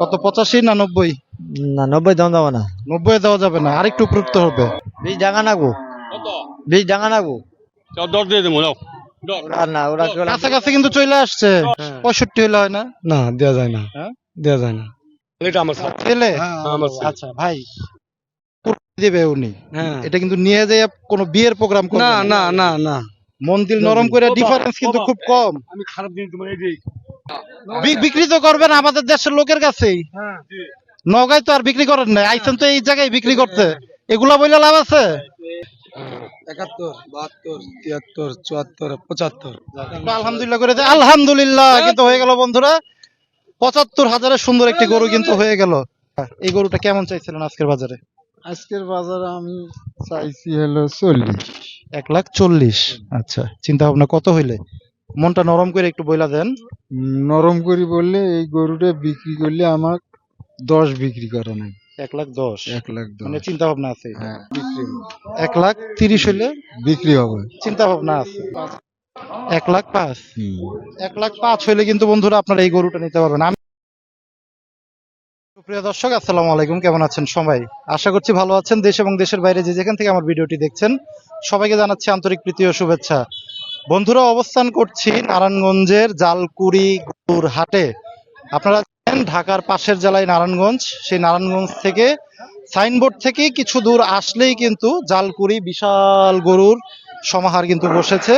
কত পঁচাশি না নব্বই? না নব্বই দাম যাব না। নব্বই দেওয়া যাবে না। আরেকটু উপরুক্ত হবে। বিশ ডাঙা নাগু। বিশ ডাঙা নাগু। দশ দিয়ে দেবো যাও না ওরা কাছাকাছি কিন্তু চলে আসছে। পঁয়ষট্টি হলে হয় না? না দেওয়া যায় না। হ্যাঁ? দেওয়া যায় না। এটা আমার ছেলে? আচ্ছা ভাই। দেবে উনি। হ্যাঁ। এটা কিন্তু নিয়ে যায় কোনো বিয়ের প্রোগ্রাম না না না না। মন দিল নরম করে ডিফারেন্স কিন্তু খুব কম। আমি খারাপ দিন তোমার এই দিই বিক্রি তো করবেন আমাদের দেশের লোকের কাছেই। নগাই তো আর বিক্রি করেন না আইসেন তো এই জায়গায় বিক্রি করতে। এগুলা বইলে লাভ আছে? একাত্তর বাহাত্তর তিয়াত্তর চুয়াত্তর পঁচাত্তর। আলহামদুলিল্লাহ করে আলহামদুলিল্লাহ কিন্তু হয়ে গেল বন্ধুরা। পঁচাত্তর হাজারের সুন্দর একটি গরু কিন্তু হয়ে গেল। এই গরুটা কেমন চাইছিলেন আজকের বাজারে? আজকের বাজারে আমি চাইছি হলো চল্লিশ। এক লাখ চল্লিশ। আচ্ছা চিন্তা ভাবনা কত হইলে? মনটা নরম করে একটু বইলা দেন। নরম করি বললে এই গরুটা বিক্রি করলে আমার দশ বিক্রি করা নাই। এক লাখ দশ। এক লাখ দশ। মানে চিন্তা ভাবনা আছে হ্যাঁ এক লাখ তিরিশ হইলে? বিক্রি হবে। চিন্তা ভাবনা আছে। এক লাখ পাঁচ। এক লাখ পাঁচ হইলে কিন্তু বন্ধুরা আপনারা এই গরুটা নিতে পারবেন। আমি প্রিয় দর্শক, আসসালামু আলাইকুম। কেমন আছেন সবাই? আশা করছি ভালো আছেন। দেশ এবং দেশের বাইরে যে যেখান থেকে আমার ভিডিওটি দেখছেন, সবাইকে জানাচ্ছি আন্তরিক প্রীতি ও শুভেচ্ছা। বন্ধুরা, অবস্থান করছি নারায়ণগঞ্জের জালকুড়ি গরুর হাটে আপনারা জানেন, ঢাকার পাশের জেলায় নারায়ণগঞ্জ। সেই নারায়ণগঞ্জ থেকে সাইনবোর্ড থেকে কিছু দূর আসলেই কিন্তু জালকুড়ি বিশাল গরুর সমাহার কিন্তু বসেছে।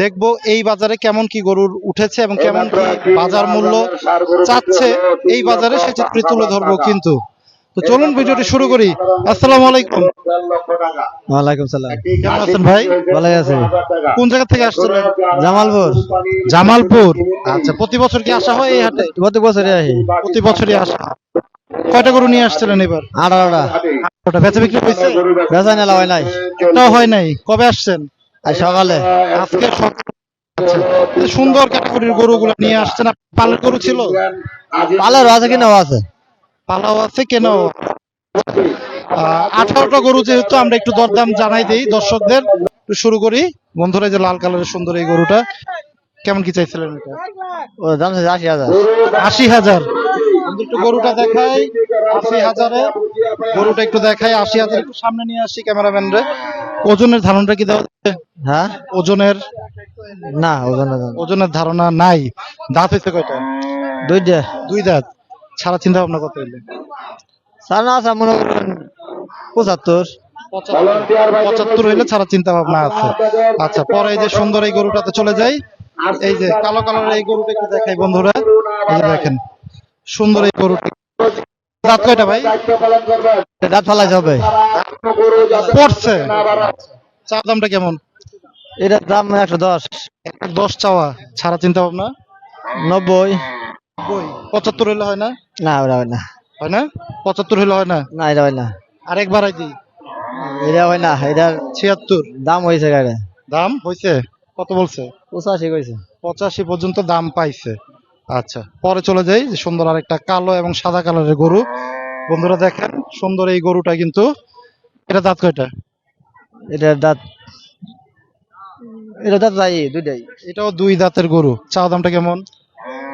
দেখব এই বাজারে কেমন কি গরুর উঠেছে এবং কেমন কি বাজার মূল্য চাচ্ছে। এই বাজারে সে চিত্রটি তুলে ধরবো কিন্তু। তো চলুন ভিডিওটি শুরু করি। আসসালামু আলাইকুম। ওয়ালাইকুম সালাম। কেমন আছেন ভাই? ভালো আছে। কোন জায়গা থেকে আসছিলেন? জামালপুর। জামালপুর। আচ্ছা প্রতি বছর কি আসা হয় এই হাটে? প্রতি বছরই আসি। প্রতি বছরই আসা। কয়টা গরু নিয়ে আসছিলেন এবার? ওটা বেচা বিক্রি হয়েছে? বেচা নেলা হয় নাই। একটাও হয় নাই। কবে আসছেন? আর সকালে? আজকে আচ্ছা, সুন্দর ক্যাটাগরির গরুগুলো নিয়ে আসছেন আপনি। পালের গরু ছিল? পালের আছে কিনা আছে? পালাও আছে কেন আঠারোটা গরু যেহেতু আমরা একটু দরদাম জানাই দেই দর্শকদের। একটু শুরু করি। বন্ধুরা এই যে লাল কালারের সুন্দর এই গরুটা কেমন কি চাইছিলেন এটা? ও দাম আশি হাজার। আশি হাজার। একটু গরুটা দেখাই আশি হাজারে। গরুটা একটু দেখাই আশি হাজার। একটু সামনে নিয়ে আসি ক্যামেরাম্যান রে ওজনের ধারণাটা কি দেওয়া যাচ্ছে? হ্যাঁ? ওজনের? না ওজন না ওজনের ধারণা নাই। দাঁত হইছে কয়টা? দুইটা দুই দাঁত। ছাড়া চিন্তা ভাবনা কত হইলে সার না আছে মনে করেন পঁচাত্তর। পঁচাত্তর হইলে ছাড়া চিন্তা ভাবনা আছে। আচ্ছা পরে এই যে সুন্দর এই গরুটাতে চলে যাই। এই যে কালো কালারের এই গরুটা একটু দেখাই বন্ধুরা। এই যে দেখেন সুন্দর এই গরুটা। দাঁত কয়টা ভাই? দাঁত হবে। পড়ছে। চা দামটা কেমন? এটার দাম একশো দশ। দশ চাওয়া ছাড়া চিন্তা ভাবনা? নব্বই। পঁচাত্তর হইলে হয় না? না ওটা হয় না। হয় না? পঁচাত্তর হইলে হয় না? না এটা হয় না। আরেক বাড়াই দিই। এটা হয় না এটার ছিয়াত্তর। দাম হয়েছে গাড়ি দাম হয়েছে কত বলছে? পঁচাশি কইছে। পঁচাশি পর্যন্ত দাম পাইছে। আচ্ছা পরে চলে যাই সুন্দর আরেকটা কালো এবং সাদা কালারের গরু। বন্ধুরা দেখেন সুন্দর এই গরুটা কিন্তু এটা দাঁত কয়টা? এটা দাঁত এটা দাঁত যাই দুইটাই। এটাও দুই দাঁতের গরু। চাওয়া দামটা কেমন?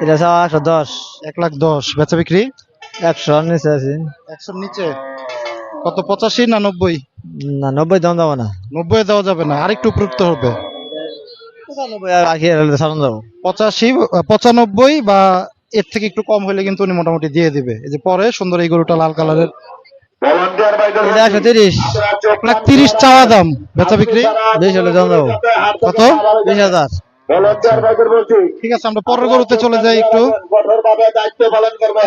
এটা চাওয়া একশো দশ। এক লাখ দশ। বেচা বিক্রি? একশো নিচে আছে। একশোর নিচে? কত পঁচাশি না নব্বই? না নব্বই দাম যাব না। নব্বই দেওয়া যাবে না আরেকটু উপযুক্ত হবে। পঁচানব্বই আর আশি হলে সারান পঁচাশি পঁচানব্বই বা এর থেকে একটু কম হলে কিন্তু উনি মোটামুটি দিয়ে দিবে। এই যে পরে সুন্দর এই গরুটা লাল কালারের। একশো তিরিশ। লাখ তিরিশ চাওয়া দাম বেচা বিক্রি? বিশ হলে দাম যাব কত? বিশ হাজার। ঠিক আছে আমরা পরের গরুতে চলে যাই একটু।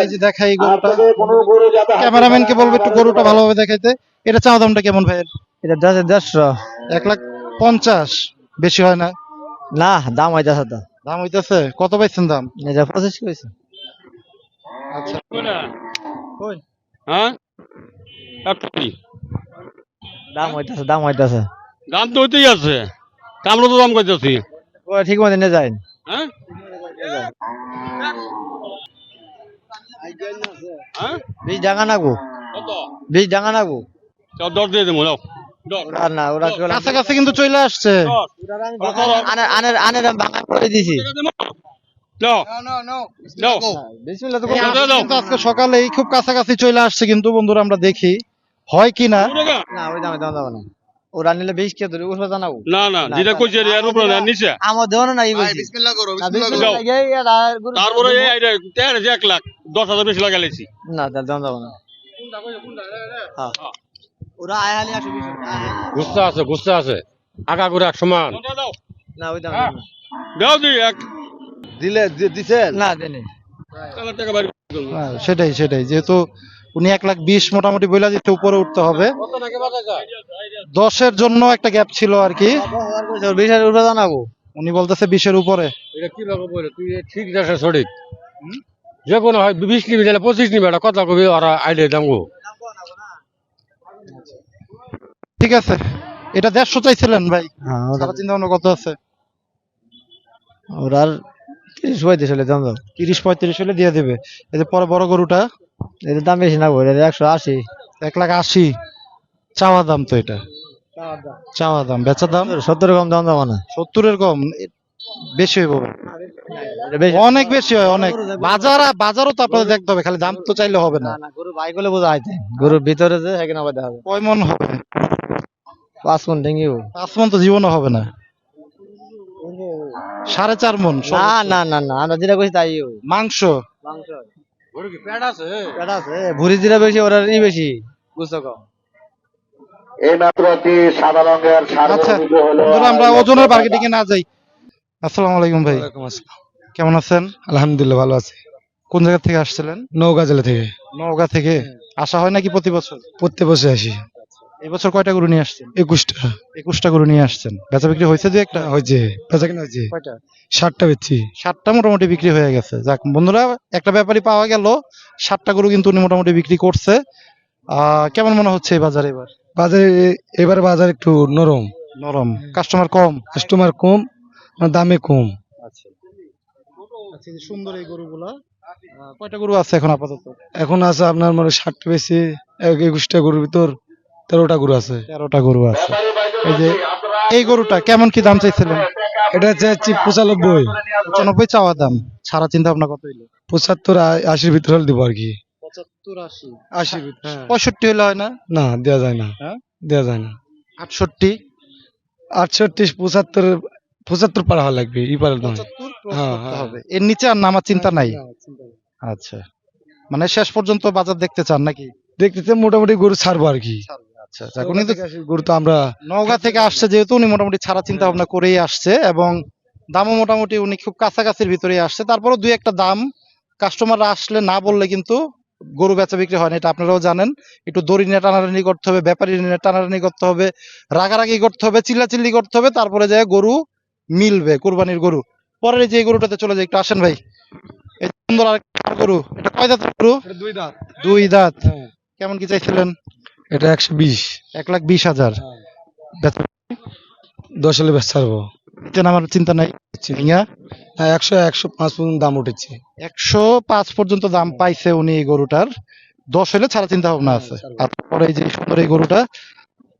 এই যে দেখাই গরুটা। ক্যামেরাম্যানকে বলব একটু গরুটা ভালোভাবে দেখাইতে। এটা চাওয়া দামটা কেমন ভাইয়ের? এটা দশ দেড়শো। এক লাখ পঞ্চাশ। বেশি হয় না। না দাম হইতেছে তো। দাম হইতেছে? কত পাইছেন দাম? এটা পঁচিশ কইছে। আচ্ছা। কই? হ্যাঁ? দাম হইতেছে দাম হইতেছে। দাম তো হইতেই আছে। কামড়ো তো দাম করতেছি ও ঠিক মতো নিয়ে যায় হ্যাঁ? হ্যাঁ বিশ ডাঙা নাগু। কত? বিশ ডাঙা নাগু। দশ দিয়ে দেবো দশ না ওরা কাছাকাছি কিন্তু চলে আসছে আনের আনের আনের ভাঙা করে দিছি আজকে সকালেই খুব কাছাকাছি চলে আসছে কিন্তু বন্ধুরা আমরা দেখি হয় কি না। না না ওরা নিলে বেশ কে ধরে ওষুধ জানাব না না না, যেটা কইছে এর উপরে না নিচে আমার দেওয়ানো নাই বলছি বিসমিল্লাহ করো না, তারপরে এই লাখ দশ হাজার বেশি লাগাইছি না না হ্যাঁ ওরা আয় হালি গুস্তা আছে গুস্তা আছে। আগা সমান। না ওই দাম হ্যাঁ। দাও দি এক। দিলে দিছেন? না দেনি। হ্যাঁ, সেটাই সেটাই। যেহেতু উনি এক লাখ বিশ মোটামুটি বইলা দিতে উপরে উঠতে হবে। দশের জন্য একটা গ্যাপ ছিল আর কি। বিশ হাজার ওষুধ জানাব। উনি বলতেছে বিশের উপরে। এটা কি বলে তুই ঠিক সঠিক। যে কোনো হয় বিশ নিবি তাহলে পঁচিশ নিবি এটা কথা কবি ওরা আইডিয়া দাম গো ঠিক আছে। এটা দেড়শো চাইছিলেন ভাই। হ্যাঁ ওরা সারা চিন্তা ভাবনা কত আছে? ওরার তিরিশ পঁয়ত্রিশ হলে দাম দাও। তিরিশ পঁয়ত্রিশ হলে দিয়ে দেবে। এই যে পরে বড় গরুটা এদের দাম বেশি না বলে একশো আশি। এক লাখ আশি। চাওয়া দাম তো এটা। চাওয়া দাম। বেচা দাম? সত্তরের কম দাম দাম না সত্তরের কম। বেশি হইব। অনেক বেশি হয় অনেক। বাজার বাজারও তো আপনাদের দেখতে হবে খালি দাম তো চাইলে হবে না। না না গরু বাই করলে বোঝা আইতে গরুর ভিতরে যে সেখানে আবার দেখা হবে কয় মন হবে? পাঁচ ঠেঙ্গিও পাঁচ মন তো জীবনও হবে না। সাড়ে চার মন না না না না আমরা যেটা কইছি তাই মাংস? মাংস। পেট আছে? পেট আছে ভুড়ি যেটা বেশি ওরা ই বেশি। বুঝছ কম এই মাত্র সাদা রঙের আচ্ছা হলো বন্ধুরা আমরা ওজনের মার্কেটিংয়ে না যাই। আসসালামু আলাইকুম ভাই। কেমন আছেন? আলহামদুলিল্লাহ ভালো আছে। কোন জায়গা থেকে আসছিলেন? নৌকা জেলা থেকে। নওগাঁ থেকে। আসা হয় নাকি প্রতি বছর? পড়তে বসে আসি। এই বছর কয়টা গরু নিয়ে আসছেন? একুশটা। একুশটা গরু নিয়ে আসছেন। বেচা বিক্রি হয়েছে দু একটা? হয়েছে। বেচা কিনা হয়েছে। কয়টা? ষাটটা বেচছি। সাতটা মোটামুটি বিক্রি হয়ে গেছে। যাক বন্ধুরা একটা ব্যাপারই পাওয়া গেল। সাতটা গরু কিন্তু উনি মোটামুটি বিক্রি করছে। আহ কেমন মনে হচ্ছে এই বাজারে এবার? বাজারে এবার বাজার একটু নরম। নরম। কাস্টমার কম? কাস্টমার কম। দামে কম। আচ্ছা। আচ্ছা সুন্দর এই গরুগুলা আহ, কয়টা গরু আছে এখন আপাতত? এখন আছে আপনার মানে ষাটটা বেশি একুশটা গরুর ভিতর তেরোটা গরু আছে। তেরোটা গরু আছে। এই যে এই গরুটা কেমন কি দাম চাইছিলেন? এটা চাচ্ছি পঁচানব্বই। পঁচানব্বই চাওয়া দাম। ছাড়া চিন্তা ভাবনা কত হইল? পঁচাত্তর আ- আশির ভিতর হলে দিব আর কি। পঁচাত্তর আশি। আশির ভিতর হ্যাঁ। পঁয়ষট্টি হইলে হয় না? না দেওয়া যায় না। হ্যাঁ? দেওয়া যায় না। আটষট্টি? আটষট্টি পঁচাত্তর পঁচাত্তর পার হওয়া লাগবে ই পার নয়। হ্যাঁ, হ্যাঁ। হবে। এর নিচে আর নামার চিন্তা নাই। আচ্ছা। মানে শেষ পর্যন্ত বাজার দেখতে চান নাকি? দেখতেছে মোটামুটি গরু ছাড়বো আর কি। আচ্ছা। উনি তো গরু তো আমরা নওগাঁ থেকে আসছে যেহেতু উনি মোটামুটি ছাড়া চিন্তা ভাবনা করেই আসছে এবং দামও মোটামুটি উনি খুব কাছাকাছির ভিতরেই আসছে। তারপরও দুই একটা দাম। কাস্টমাররা আসলে না বললে কিন্তু গরু বেচা বিক্রি হয় না এটা আপনারাও জানেন। একটু দড়ি নিয়ে টানাটানি করতে হবে ব্যাপারী নিয়ে টানাটানি করতে হবে রাগারাগি করতে হবে চিল্লাচিল্লি করতে হবে তারপরে যায় গরু মিলবে কোরবানির গরু। পরে যে গরুটাতে চলে যায় একটু আসেন ভাই। এই সুন্দর আরেকটা গরু। এটা কয় দাঁতের গরু? দুই দাঁত। দুই দাঁত। কেমন কি চাইছিলেন? এটা একশো বিশ। এক লাখ বিশ হাজার। দশ হলে বেশ ছাড়বো নিচে চিন্তা নাই? হ্যাঁ একশো একশো পাঁচ পর্যন্ত দাম উঠেছে। একশো পাঁচ পর্যন্ত দাম পাইছে উনি এই গরুটার। দশ হলে ছাড়া চিন্তা ভাবনা আছে। তারপরে এই যে সুন্দর এই গরুটা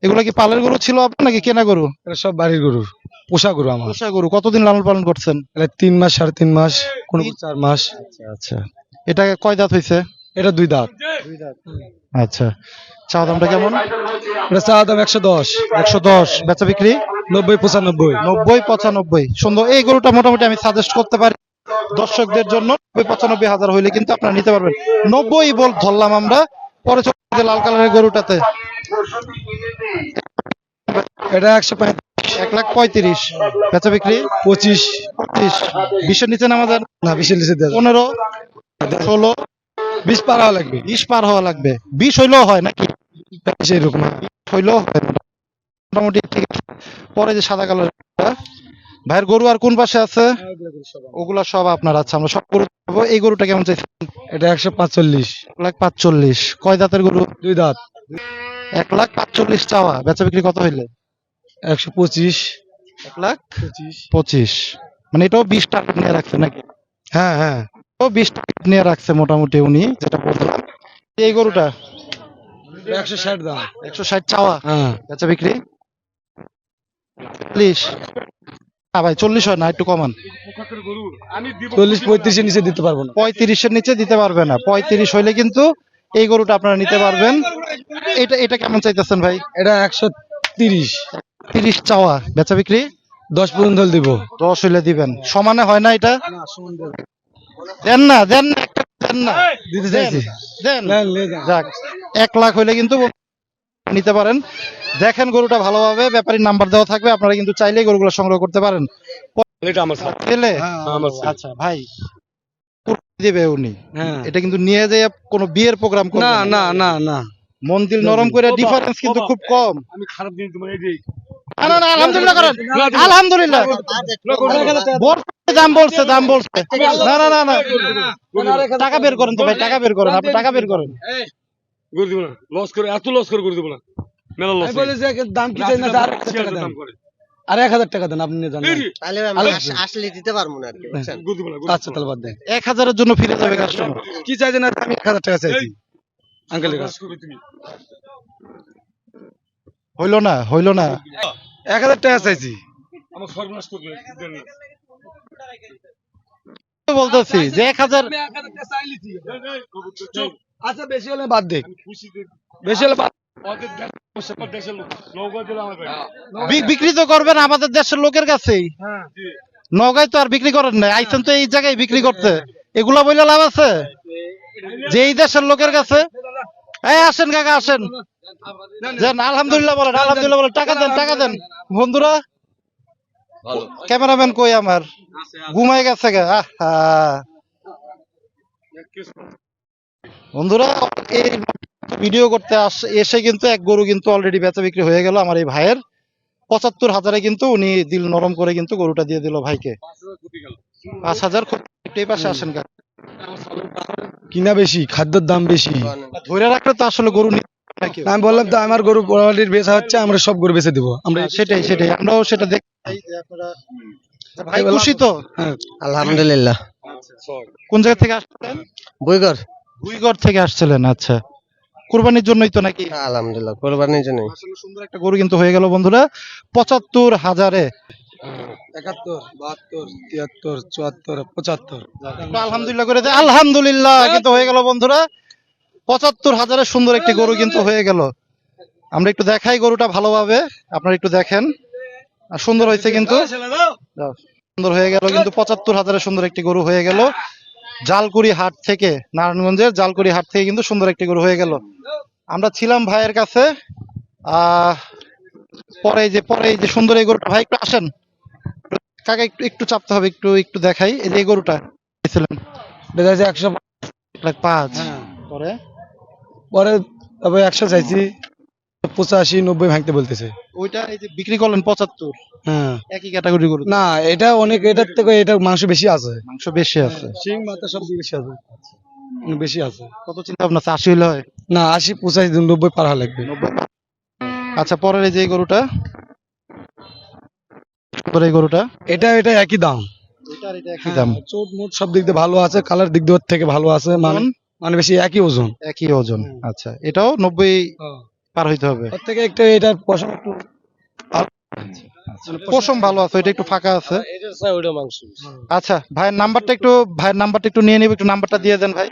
এগুলা কি পালের গরু ছিল আপনার নাকি কেনা গরু? এটা সব বাড়ির গরু পোষা গরু আমার। পোষা গরু। কতদিন লালন পালন করছেন? এটা তিন মাস সাড়ে তিন মাস কোন চার মাস। আচ্ছা এটা কয় দাঁত হয়েছে এটা দুই দাঁত। আচ্ছা। চা দামটা কেমন? এটা চা দাম একশো দশ। একশো দশ। বেচা বিক্রি? নব্বই পঁচানব্বই। নব্বই পঁচানব্বই। সুন্দর। এই গরুটা মোটামুটি আমি সাজেস্ট করতে পারি দর্শকদের জন্য। নব্বই পঁচানব্বই হাজার হইলে কিন্তু আপনারা নিতে পারবেন। নব্বই বল ধরলাম আমরা। পরে চলে লাল কালারের গরুটাতে। এটা একশো এক লাখ পঁয়ত্রিশ। বেচা বিক্রি পঁচিশ বিশের নিচে নামা না? বিশের নিচে পনেরো ষোলো বিশ পার হওয়া লাগবে। বিশ পার হওয়া লাগবে। বিশ হইলেও হয় নাকি? হইলেও হয় মোটামুটি ঠিক পরে যে সাদা কালার ভাইয়ের গরু আর কোন পাশে আছে? ওগুলা সব আপনার আচ্ছা আমরা সব গরু। এই গরুটা কেমন চাইছে এটা একশো পাঁচচল্লিশ। এক লাখ পাঁচচল্লিশ। কয় দাঁতের গরু? দুই দাঁত। এক লাখ পাঁচচল্লিশ চাওয়া। বেচা বিক্রি কত হইলে? একশো পঁচিশ। এক লাখ? পঁচিশ। মানে এটাও বিশ টার্গেট নিয়ে রাখছে নাকি? হ্যাঁ হ্যাঁ। ও বিশ টার্গেট নিয়ে রাখছে মোটামুটি উনি যেটা বললাম। এই গরুটা? একশো ষাট দাম। একশো ষাট চাওয়া? হ্যাঁ। বেচা বিক্রি? চল্লিশ। না ভাই চল্লিশ হয় না একটু কমান। চল্লিশ পঁয়ত্রিশের নিচে দিতে পারব না। পঁয়ত্রিশের নিচে দিতে পারবে না। পঁয়ত্রিশ হইলে কিন্তু এই গরুটা আপনারা নিতে পারবেন। এটা এটা কেমন চাইতেছেন ভাই? এটা একশো তিরিশ। তিরিশ চাওয়া বেচা বিক্রি? দশ পর্যন্ত দিব। দশ হইলে দিবেন। সমানে হয় না এটা? দেন। না দেন না দেন না। দিতে চাইছি। দেন। যাক এক লাখ হইলে কিন্তু নিতে পারেন। দেখেন গরুটা ভালোভাবে ব্যাপারীর নাম্বার দেওয়া থাকবে। আপনারা কিন্তু চাইলেই গরুগুলো সংগ্রহ করতে পারেন। ছেলে। ছেলে। আচ্ছা ভাই। দিবে উনি। হ্যাঁ। এটা কিন্তু নিয়ে যেয়ে কোনো বিয়ের প্রোগ্রাম না। না না না। মন দিল নরম করে ডিফারেন্স কিন্তু খুব কম আমি খারাপ দিন তোমার এই যে না, না, আলহামদুলিল্লাহ করেন আলহামদুলিল্লাহ বলছে, দাম বলছে দাম বলছে না না না না টাকা বের করেন তো ভাই টাকা বের করেন আপনি টাকা বের করেন করে দিব না লস করে এত লস করে করে দিব না মেলা লস আমি বলি যে দাম কি চাই না আর এক হাজার টাকা দেন আর এক হাজার টাকা দেন আপনি যান তাহলে আসলে দিতে পারব না আর কি বুঝছেন আচ্ছা তাহলে বাদ দেন এক হাজারের জন্য ফিরে যাবে কাস্টমার কি চাইছেন আমি এক হাজার টাকা চাইছি আঙ্কেলের কাছে হইল না হইল না। এক হাজার টাকা চাইছি। বলতেছি যে এক হাজার আচ্ছা বেশি হলে বাদ দেখ বেশি হলে বাদ বি- বিক্রি তো করবেন আমাদের দেশের লোকের কাছেই। নগায় তো আর বিক্রি করেন না আইছেন তো এই জায়গায় বিক্রি করতে। এগুলা বইলে লাভ আছে? যে এই দেশের লোকের কাছে আসেন কাকা আসেন। দেন আলহামদুলিল্লাহ বলেন আলহামদুলিল্লাহ বলেন। টাকা দেন টাকা দেন। বন্ধুরা ক্যামেরাম্যান কই আমার? ঘুমাই গেছে গা বন্ধুরা এই ভিডিও করতে এসে কিন্তু এক গরু কিন্তু অলরেডি বেচা বিক্রি হয়ে গেল আমার এই ভাইয়ের। পঁচাত্তর হাজারে কিন্তু উনি দিল নরম করে কিন্তু গরুটা দিয়ে দিল ভাইকে। পাঁচ হাজার খুব পাশে আসেন কাকা। কিনা বেশি খাদ্যের দাম বেশি। ধরে রাখলে তো আসলে গরু। আমি বললাম তো আমার গরু অলরেডি বেচা হচ্ছে আমরা সব গরু বেচে দিব। আমরা সেটাই সেটাই আমরাও সেটা দেখি ভাই খুশি তো? হ্যাঁ। আলহামদুলিল্লাহ। কোন জায়গা থেকে আসছিলেন? বইগর দুইগড় থেকে আসছিলেন আচ্ছা। কুরবানির জন্যই তো নাকি? আলহামদুলিল্লাহ কোরবানির জন্য আসলে সুন্দর একটা গরু কিন্তু হয়ে গেল বন্ধুরা পঁচাত্তর হাজারে। একাত্তর বাহাত্তর তিয়াত্তর চুয়াত্তর পঁচাত্তর। একটু আলহামদুলিল্লাহ করে আলহামদুলিল্লাহ কিন্তু হয়ে গেল বন্ধুরা পঁচাত্তর হাজারের সুন্দর একটি গরু কিন্তু হয়ে গেল। আমরা একটু দেখাই গরুটা ভালোভাবে আপনারা একটু দেখেন। সুন্দর হয়েছে কিন্তু। সুন্দর হয়ে গেল কিন্তু পঁচাত্তর হাজারের সুন্দর একটি গরু হয়ে গেল। জালকুড়ি হাট থেকে নারায়ণগঞ্জের জালকুড়ি হাট থেকে কিন্তু সুন্দর একটি গরু হয়ে গেল। আমরা ছিলাম ভাইয়ের কাছে আহ পরে যে পরে যে সুন্দর এই গরুটা ভাই একটু আসেন। কাকা একটু একটু চাপতে হবে একটু একটু দেখাই। এই যে গরুটা ছিলেন বেচা হচ্ছে একশো এক লাখ পাঁচ। হ্যাঁ। পরে? পরে তবে একশো চাইছি পঁচাশি নব্বই ভাঙতে বলতেছে। ওইটা এই যে বিক্রি করলেন পঁচাত্তর? হ্যাঁ। একই ক্যাটাগরি গরু না এটা অনেক এটার থেকে এটা মাংস বেশি আছে। মাংস বেশি আছে। শিং মাথা সব বেশি আছে। বেশি আছে। কত চিন্তা ভাবনা? আশি হইলে হয়? না আশি পঁচাশি নব্বই পার হওয়া লাগবে। আচ্ছা পরের এই যে গরুটা? এই গরুটা? এটা এটা একই দাম। এটার এটা একই দাম। চোট মোট সব দিক দিয়ে ভালো আছে কালার দিক দিয়ে থেকে ভালো আছে মানে মানে বেশি একই ওজন। একই ওজন আচ্ছা। এটাও নব্বই পার হইতে হবে? ওর থেকে একটু এটার পশম একটু পশম ভালো আছে একটু ফাঁকা আছে। আচ্ছা ভাইয়ের নাম্বারটা একটু ভাইয়ের নাম্বারটা একটু নিয়ে নিব একটু নাম্বারটা দিয়ে দেন ভাই।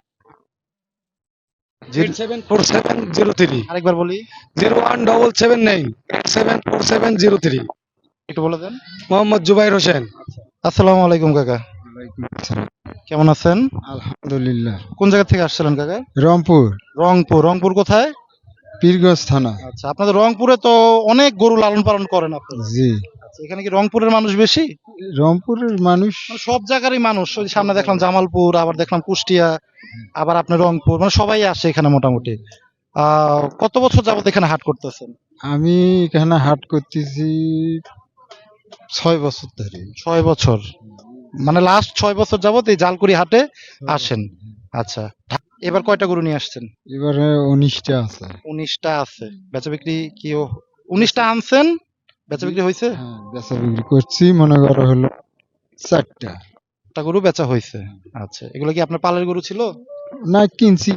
Zero seven four seven zero three আরেকবার বলি। Zero one double seven nine seven four seven zero three একটু বলে দেন। মোহাম্মদ জুবাইর হোসেন। আসসালামু আলাইকুম কাকা। কেমন আছেন? আলহামদুলিল্লাহ। কোন জায়গা থেকে আসছিলেন কাকা? রংপুর। রংপুর। রংপুর কোথায়? পীরগঞ্জ থানা। আচ্ছা আপনাদের রংপুরে তো অনেক গরু লালন পালন করেন আপনারা। জি। আচ্ছা এখানে কি রংপুরের মানুষ বেশি? রংপুরের মানুষ মানে সব জায়গারই মানুষ। ওই সামনে দেখলাম জামালপুর আবার দেখলাম কুষ্টিয়া আবার আপনার রংপুর। মানে সবাই আসে এখানে মোটামুটি। আহ কত বছর যাবত এখানে হাট করতেছেন? আমি এখানে হাট করতেছি ছয় বছর ধরে ছয় বছর। মানে লাস্ট ছয় বছর যাবত এই জালকুড়ি হাটে আসেন। আচ্ছা এবার কয়টা গরু নিয়ে আসছেন? এবারে উনিশটা আছে। উনিশটা আছে। বেচা বিক্রি কি ও উনিশটা আনছেন বেচা বিক্রি হয়েছে হ্যাঁ বেচা বিক্রি করছি মনে করো হলো চারটা। একটা গরু বেচা হয়েছে আচ্ছা এগুলো কি আপনার পালের গরু ছিল? না কিনছি।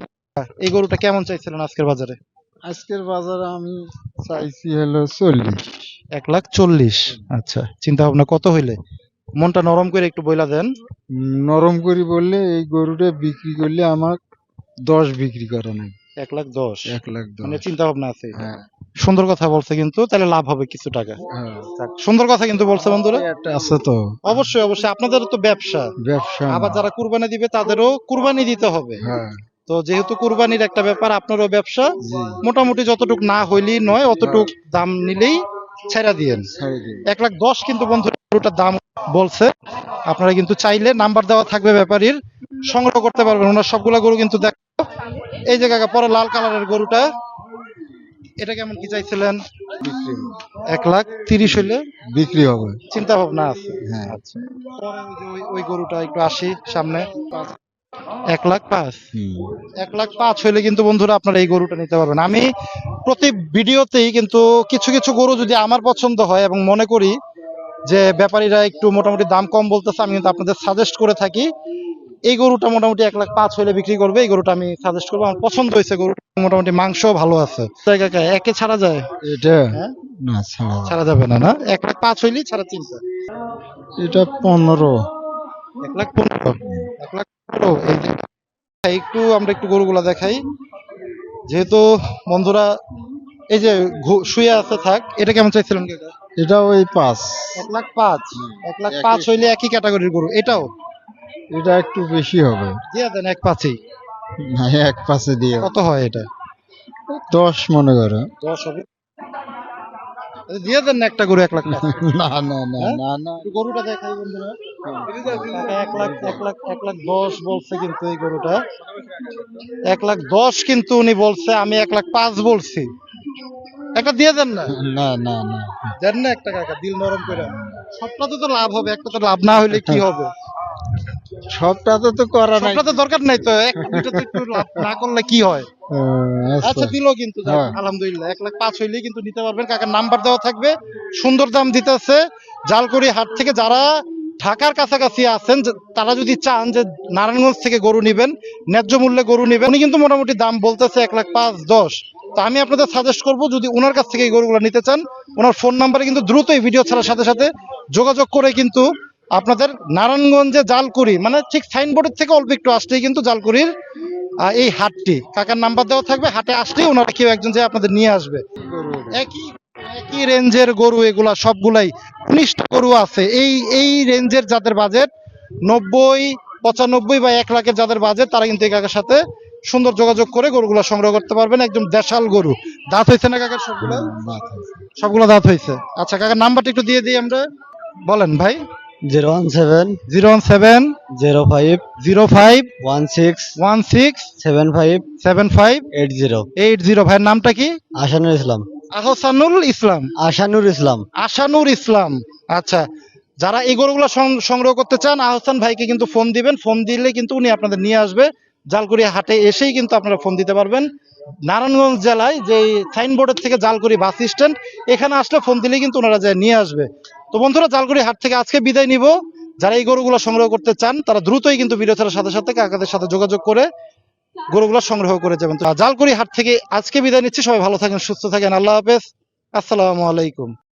এই গরুটা কেমন চাইছিলেন আজকের বাজারে? আজকের বাজারে আমি চাইছি হলো চল্লিশ। এক লাখ চল্লিশ। আচ্ছা চিন্তা ভাবনা কত হইলে? মনটা নরম করে একটু বইলা দেন। নরম করি বললে এই গরুটা বিক্রি করলে আমার দশ বিক্রি করা নাই। এক লাখ দশ। এক লাখ দশ। মানে চিন্তা ভাবনা আছে। হ্যাঁ। সুন্দর কথা বলছে কিন্তু তাহলে লাভ হবে কিছু টাকা। হ্যাঁ। সুন্দর কথা কিন্তু বলছে বন্ধুরা। আছে তো। অবশ্যই অবশ্যই। আপনাদের তো ব্যবসা। ব্যবসা আবার যারা কুরবানি দিবে তাদেরও কুরবানি দিতে হবে। হ্যাঁ। তো যেহেতু কুরবানির একটা ব্যাপার আপনারও ব্যবসা। মোটামুটি যতটুক না হইলেই নয় অতটুক দাম নিলেই ছেড়া দিয়েন। এক লাখ দশ কিন্তু বন্ধু গরুটার দাম বলছে। আপনারা কিন্তু চাইলে নাম্বার দেওয়া থাকবে ব্যাপারীর সংগ্রহ করতে পারবেন। ওনার সবগুলা গরু কিন্তু দেখো এই যে কাকা পরে লাল কালারের গরুটা এটা কেমন কি চাইছিলেন? এক লাখ তিরিশ হইলে বিক্রি হবে। চিন্তা ভাবনা আছে। হ্যাঁ। আচ্ছা। ওই গরুটা একটু আসি সামনে। এক লাখ পাঁচ। এক লাখ পাঁচ হইলে কিন্তু বন্ধুরা আপনারা এই গরুটা নিতে পারবেন। আমি প্রতি ভিডিওতেই কিন্তু কিছু কিছু গরু যদি আমার পছন্দ হয় এবং মনে করি যে ব্যাপারীরা একটু মোটামুটি দাম কম বলতেছে আমি কিন্তু আপনাদের সাজেস্ট করে থাকি এই গরুটা মোটামুটি এক লাখ পাঁচ হইলে বিক্রি করবে এই গরুটা আমি সাজেস্ট করব। আমার পছন্দ হয়েছে গরু মোটামুটি মাংস ভালো আছে। একে ছাড়া যায়? এটা? হ্যাঁ? না ছাড়া যাবে না না? এক লাখ পাঁচ হইলেই ছাড়া চিন্তা এটা পনেরো। এক লাখ পনেরো? এক লাখ এই একটু আমরা একটু গরুগুলা দেখাই। যেহেতু বন্ধুরা এই যে শুয়ে আছে থাক এটা কেমন চাইছিলেন এটা ওই পাঁচ। এক লাখ পাঁচ? এক লাখ পাঁচ হইলে একই ক্যাটাগরির গরু এটাও? এটা একটু বেশি হবে। দিয়ে দেন এক পাঁচেই। না এক পাশে দিয়ে কত হয় এটা? দশ মনে করো। দশ হবে। আচ্ছা, দিয়ে দেন একটা গরু এক লাখ পাঁচ। না না না হ্যাঁ? না না। গরুটা দেখাই বন্ধুরা। এক লাখ এক লাখ এক লাখ দশ বলছে কিন্তু এই গরুটা। এক লাখ দশ কিন্তু উনি বলছে আমি এক লাখ পাঁচ বলছি। একটা দিয়ে দেন না? না না না। দেন না একটা কাকা দিল নরম করে। সবটাতে তো লাভ হবে একটা তো লাভ না হইলে কি হবে? সবটা তো তো করা নাই। সবটাতে দরকার নাই তো একটা তো একটু লাভ না করলে কি হয়? আচ্ছা। আচ্ছা দিল কিন্তু হ্যাঁ। আলহামদুলিল্লাহ এক লাখ পাঁচ হইলেই কিন্তু নিতে পারবেন। কাকার নাম্বার দেওয়া থাকবে সুন্দর দাম দিতেছে। জালকুড়ি হাট থেকে যারা ঢাকার কাছাকাছি আছেন তারা যদি চান যে নারায়ণগঞ্জ থেকে গরু নিবেন ন্যায্য মূল্যে গরু নিবেন উনি কিন্তু মোটামুটি দাম বলতেছে এক লাখ পাঁচ দশ। তো আমি আপনাদের সাজেস্ট করব যদি ওনার কাছ থেকে এই গরুগুলো নিতে চান ওনার ফোন নাম্বারে কিন্তু দ্রুত এই ভিডিও ছাড়ার সাথে সাথে যোগাযোগ করে কিন্তু আপনাদের নারায়ণগঞ্জে জালকুড়ি মানে ঠিক সাইনবোর্ডের থেকে অল্প একটু আসলেই কিন্তু জালকুড়ির এই হাটটি। কাকার নাম্বার দেওয়া থাকবে হাটে আসলেই ওনারা কেউ একজন যে আপনাদের নিয়ে আসবে। একই একই রেঞ্জের গরু এগুলা সবগুলাই উনিশটা গরু আছে। এই এই রেঞ্জের যাদের বাজেট নব্বই পঁচানব্বই বা এক লাখের যাদের বাজেট তারা কিন্তু এই কাকার সাথে সুন্দর যোগাযোগ করে গরুগুলা সংগ্রহ করতে পারবেন। একদম দেশাল গরু। দাঁত হয়েছে না কাকার সবগুলো? সবগুলো দাঁত হয়েছে আচ্ছা কাকার নাম্বারটা একটু দিয়ে দিই আমরা। বলেন ভাই। Zero one seven zero one seven zero five zero five one six one six seven five seven five eight zero. Eight zero. ভাইয়ের নামটা কি? আশানুর ইসলাম। আহসানুল ইসলাম। আশানুর ইসলাম। আশানুর ইসলাম। আচ্ছা যারা এই গরুগুলো সংগ্রহ করতে চান আহসান ভাইকে কিন্তু ফোন দিবেন। ফোন দিলে কিন্তু উনি আপনাদের নিয়ে আসবে। জালকুড়ি হাটে এসেই কিন্তু আপনারা ফোন দিতে পারবেন। নারায়ণগঞ্জ জেলায় যে সাইনবোর্ডের থেকে জালকুড়ি বাস স্ট্যান্ড এখানে আসলে ফোন দিলেই কিন্তু ওনারা যায় নিয়ে আসবে। তো বন্ধুরা জালকুড়ি হাট থেকে আজকে বিদায় নিব। যারা এই গরুগুলো সংগ্রহ করতে চান তারা দ্রুতই কিন্তু ভিডিও ছাড়ার সাথে সাথে কাকাদের সাথে যোগাযোগ করে গরুগুলো সংগ্রহ করে যাবেন। জালকুড়ি হাট থেকে আজকে বিদায় নিচ্ছি। সবাই ভালো থাকেন, সুস্থ থাকেন। আল্লাহ হাফেজ। আসসালামু আলাইকুম।